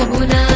মোহনা